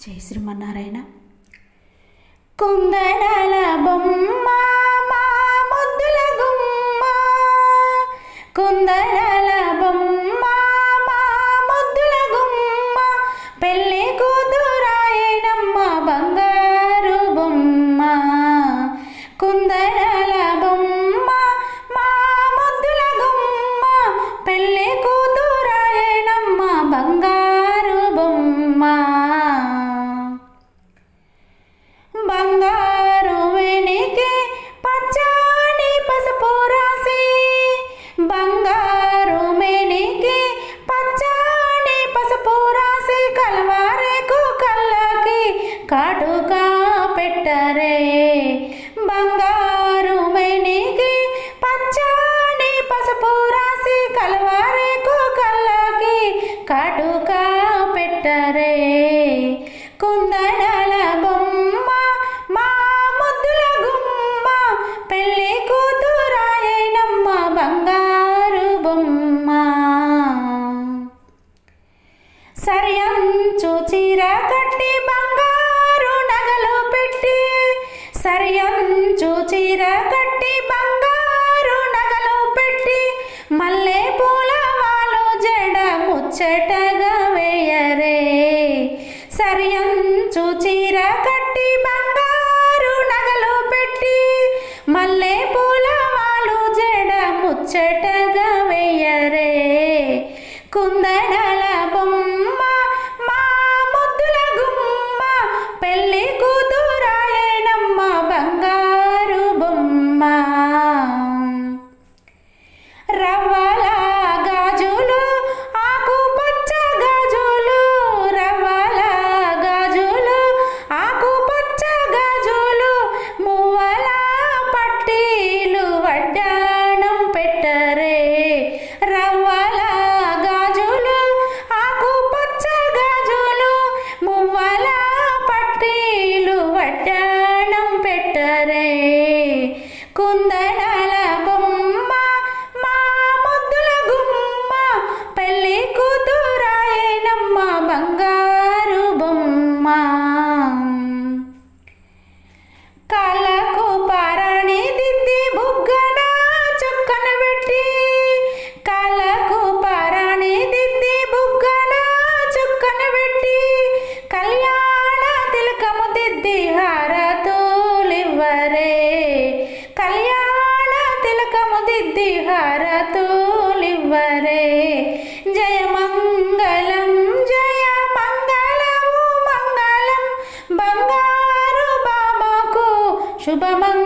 జై శ్రీమన్నారాయణ. కుందనాల బొమ్మ మా ముద్దుల గుమ్మ. కుందనాల బొమ్మ మా ముద్దుల గుమ్మ. పెళ్ళి కూతురాయనమ్మ బంగారు బొమ్మ. కుందనాల కాటుకా పెట్టరే. బంగారు మెనికి పచ్చని పసుపు రాసి కలవారేకు కళ్ళకి కాటుకా పెట్టరే. కుందడల బొమ్మ మా ముద్దుల గుమ్మ పెళ్ళి కూతురాయనమ్మ బంగారు బొమ్మ. సరియంచు చీర చీర కట్టి బంగారు నగలు పెట్టి మల్లె పూల వాళ్ళు జడ ముచ్చటగా వేయరే. సరియంచు చీర కట్టి బంగారు నగలు పెట్టి మల్లె పూల వాళ్ళు జడ ముచ్చటగా వేయరే. కుందడల కుందనాల రే జయ మంగళం జయ మంగళము మంగళం. బంగారు బాబాకు శుభమంగళం.